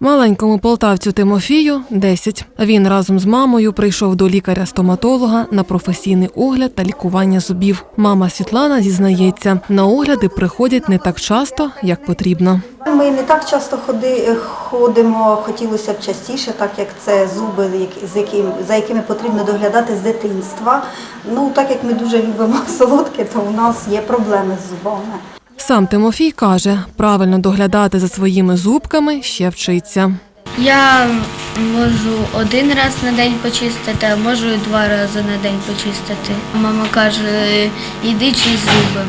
Маленькому полтавцю Тимофію 10. Він разом з мамою прийшов до лікаря-стоматолога на професійний огляд та лікування зубів. Мама Світлана зізнається, на огляди приходять не так часто, як потрібно. Ми не так часто ходи, ходимо, хотілося б частіше, так як це зуби, з яким, за якими потрібно доглядати з дитинства. Ну, так як ми дуже любимо солодке, то у нас є проблеми з зубами. Сам Тимофій каже, правильно доглядати за своїми зубками ще вчиться. Я можу один раз на день почистити, а можу і два рази на день почистити. Мама каже, іди чисть зуби.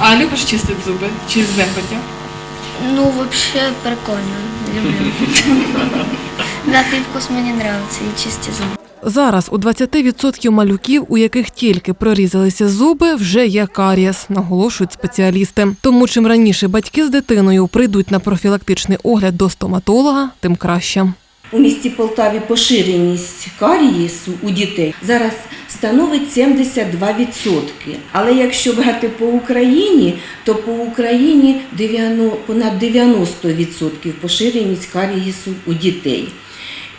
А любиш чистити зуби? Чи з захотя? Ну, взагалі прикольно. Люблю. На вкус мені подобається і чисті зуби. Зараз у 20% малюків, у яких тільки прорізалися зуби, вже є карієс, наголошують спеціалісти. Тому чим раніше батьки з дитиною прийдуть на профілактичний огляд до стоматолога, тим краще. У місті Полтаві поширеність карієсу у дітей зараз становить 72%. Але якщо брати по Україні, то по Україні 90 понад 90% поширеність карієсу у дітей.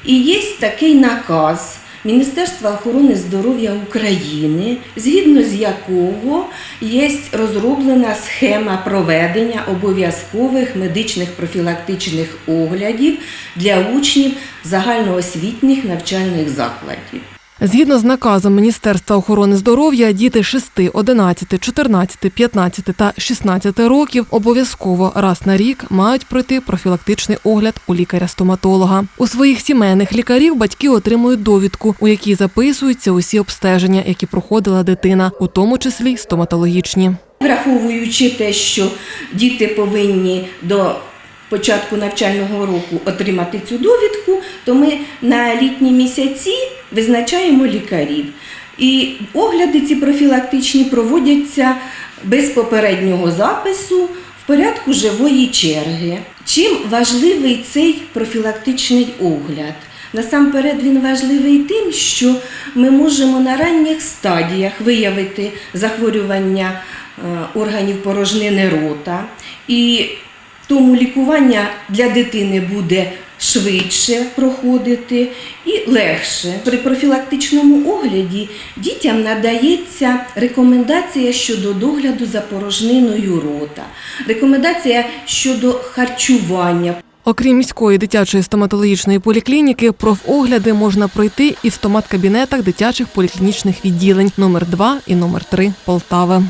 І є такий наказ Міністерства охорони здоров'я України, згідно з якого є розроблена схема проведення обов'язкових медичних профілактичних оглядів для учнів загальноосвітніх навчальних закладів. Згідно з наказом Міністерства охорони здоров'я, діти 6, 11, 14, 15 та 16 років обов'язково раз на рік мають пройти профілактичний огляд у лікаря-стоматолога. У своїх сімейних лікарів батьки отримують довідку, у якій записуються усі обстеження, які проходила дитина, у тому числі й стоматологічні. Враховуючи те, що діти повинні до початку навчального року отримати цю довідку, то ми на літні місяці визначаємо лікарів. І огляди ці профілактичні проводяться без попереднього запису в порядку живої черги. Чим важливий цей профілактичний огляд? Насамперед він важливий тим, що ми можемо на ранніх стадіях виявити захворювання е, органів порожнини рота, і тому лікування для дитини буде швидше проходити і легше. При профілактичному огляді дітям надається рекомендація щодо догляду за порожниною рота, рекомендація щодо харчування. Окрім міської дитячої стоматологічної поліклініки, профогляди можна пройти і в стомат-кабінетах дитячих поліклінічних відділень номер 2 і номер 3 Полтави.